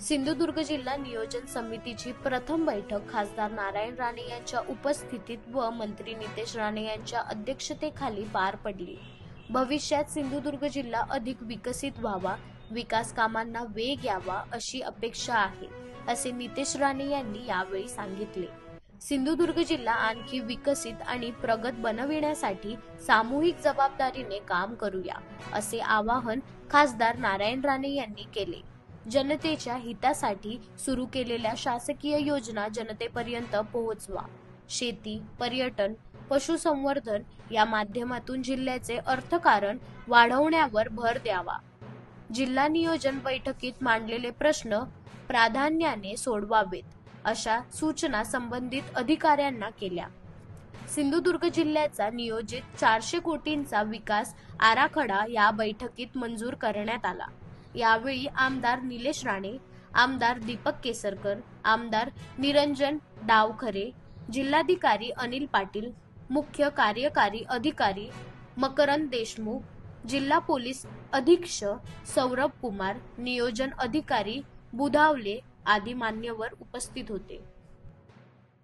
सिंधुदुर्ग जिल्हा नियोजन समितीची प्रथम बैठक खासदार नारायण राणे यांच्या उपस्थितीत व मंत्री नितेश राणे यांच्या अध्यक्षतेखाली पार पडली. भविष्यात सिंधुदुर्ग जिल्हा अधिक विकसित व्हावा विकास कामांना वेग यावा अशी अपेक्षा आहे असे नितेश राणे यांनी यावेळी सांगितले. सिंधुदुर्ग जिल्हा आणखी विकसित आणि प्रगत बनविण्यासाठी सामूहिक जबाबदारीने काम करूया असे आवाहन खासदार नारायण राणे यांनी केले. जनतेच्या हितासाठी सुरू केलेल्या शासकीय योजना जनतेपर्यंत पोहोचवा. शेती पर्यटन पशुसंवर्धन या माध्यमातून जिल्ह्याचे अर्थकारण वाढवण्यावर भर द्यावा. जिल्हा नियोजन बैठकीत मांडलेले प्रश्न प्राधान्याने सोडवावेत अशा सूचना संबंधित अधिकाऱ्यांना केल्या. सिंधुदुर्ग जिल्ह्याचा नियोजित चारशे कोटींचा विकास आराखडा या बैठकीत मंजूर करण्यात आला. यावेळी आमदार निलेश राणे आमदार दीपक केसरकर आमदार निरंजन डावखरे जिल्हाधिकारी अनिल पाटील मुख्य कार्यकारी अधिकारी मकरंद देशमुख जिल्हा पोलीस अधीक्षक सौरभ कुमार नियोजन अधिकारी बुधावले आदी मान्यवर उपस्थित होते.